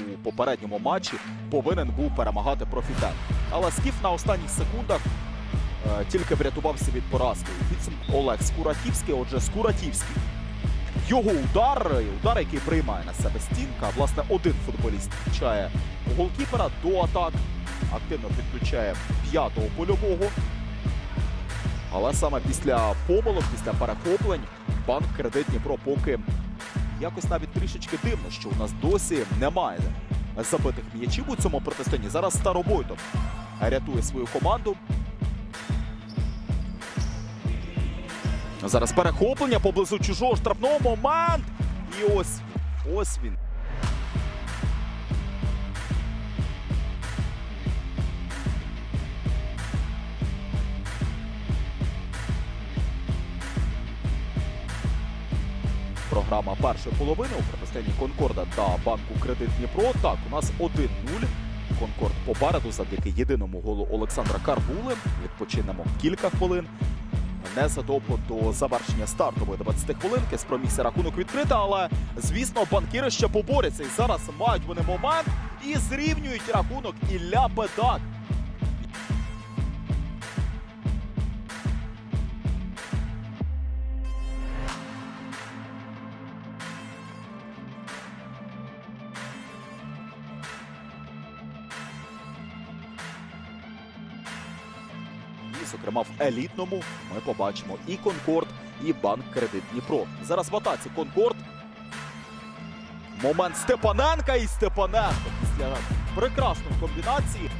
у попередньому матчі повинен був перемагати профітен. Але скіф на останніх секундах е, тільки врятувався від поразки. Підсумку Олег Скуратівський, отже, Скуратівський. Його удар, удар, який приймає на себе стінка. Власне, один футболіст включає голкіпера до атак, активно підключає п'ятого польового. Але саме після помилок, після перехоплень, банк кредит Дніпро поки якось навіть трішечки дивно, що у нас досі немає забитих м'ячів у цьому протистоянні. Зараз Старобойтов рятує свою команду. Зараз перехоплення поблизу чужого штрафного момент. І ось ось він. Програма першої половини у протистоянні Конкорда та банку Кредит Дніпро. Так, у нас 1-0. Конкорд попереду завдяки єдиному голу Олександра Карбули. Відпочинемо кілька хвилин. Незадовго до завершення стартової 20 хвилинки спромігся рахунок відкрити, але звісно, банкіри ще поборються. І зараз мають вони момент і зрівнюють рахунок Ілля Бедак. Зокрема, в елітному ми побачимо і Конкорд, і банк Кредит Дніпро. Зараз в атаці Конкорд. Момент Степаненка і Степаненко після прекрасної комбінації.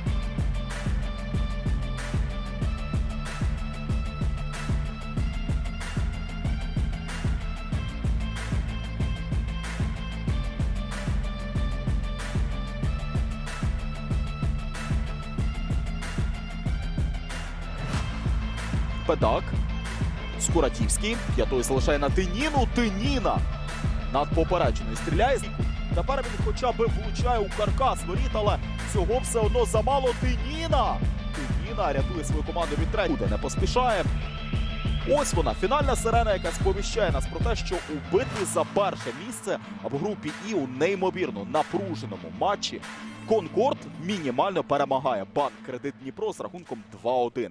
Педак. Скуратівський. П'ятою залишає на Тиніну. Тиніна. Над попередженою стріляє. Тепер він хоча б влучає у каркас воріт, але цього все одно замало. Тиніна. Тиніна рятує свою команду від третього. Не поспішає. Ось вона, фінальна сирена, яка сповіщає нас про те, що у битві за перше місце в групі І у неймовірно напруженому матчі Конкорд мінімально перемагає банк Кредит Дніпро з рахунком 2-1.